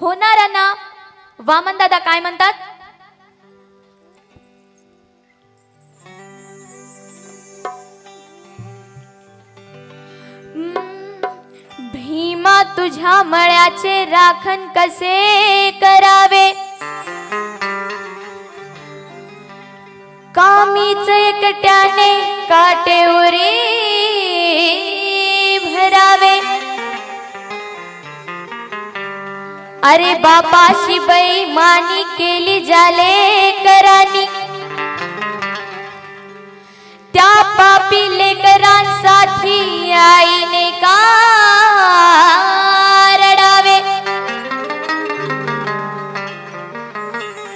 होणाऱ्यांना वामन दादा काय म्हणतात? भीमा तुझ्या मळ्याचे राखण कसे करावे? कामीच एकट्याने काटे उरी अरे बापाशी बाई मानी केली जाले करानी. त्या पापी लेकरांसाठी आईने का रडावे?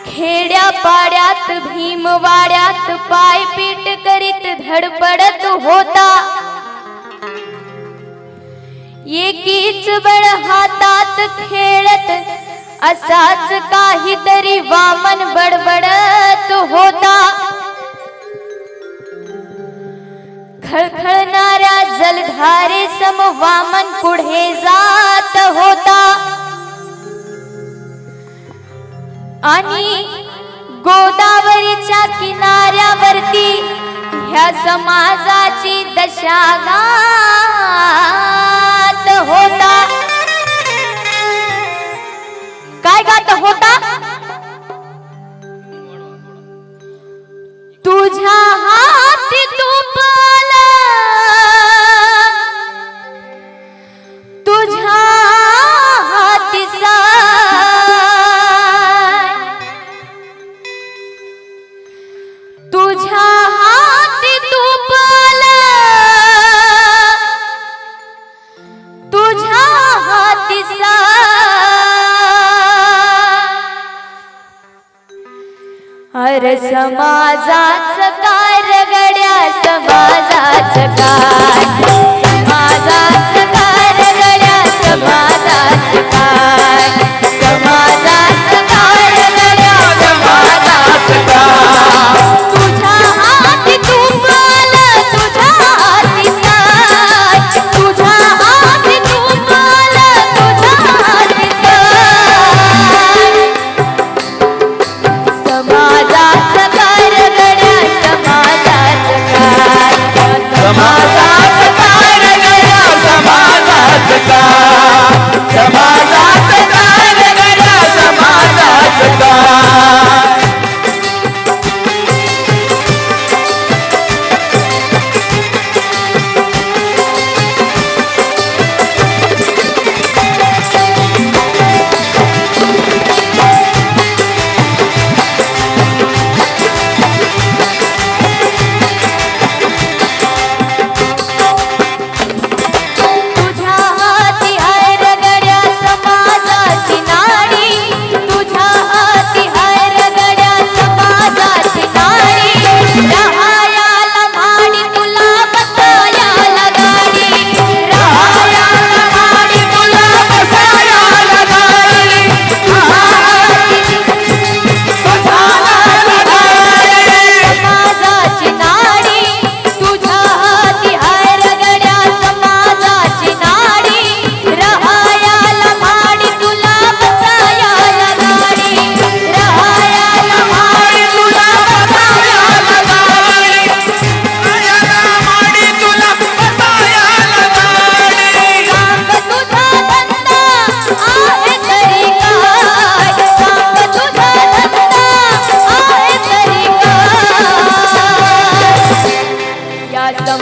खेड्या पाड्यात भीमवाड्यात पायपीट करीत धडपडत होता. एकीच बळ हातात खेळत असाच काहीतरी वामन बडबडत होता. खळखळणाऱ्या जलधारे सम वामन पुढे जात होता. आणि गोदावरीच्या किनाऱ्यावरती ह्या समाजाची दशागा होता. काय गात होता? तर समाजाच काय रगड्या समाजाच काय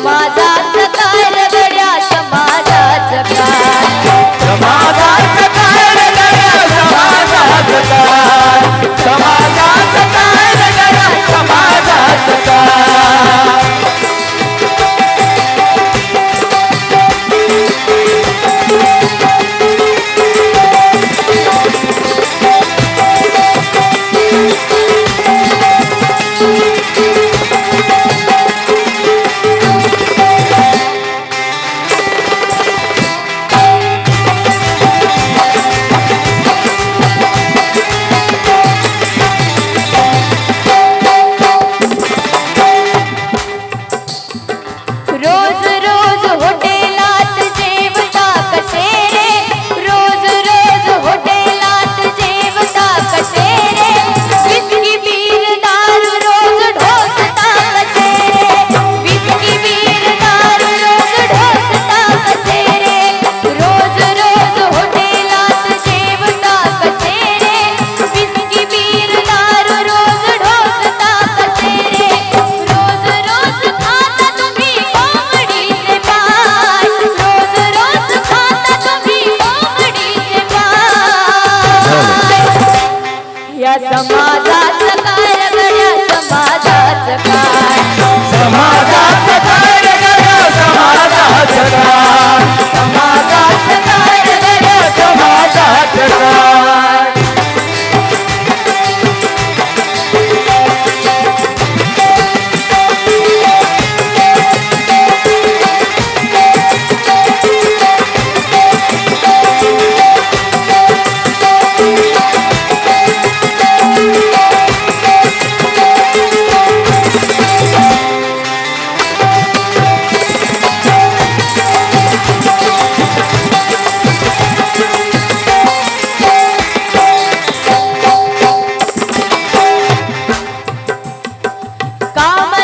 মাঝ काम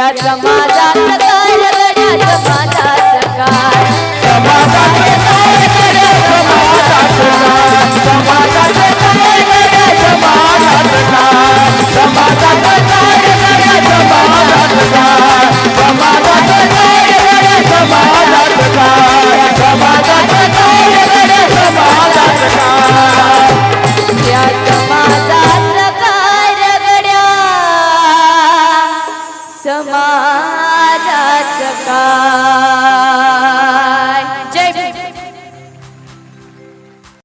साय या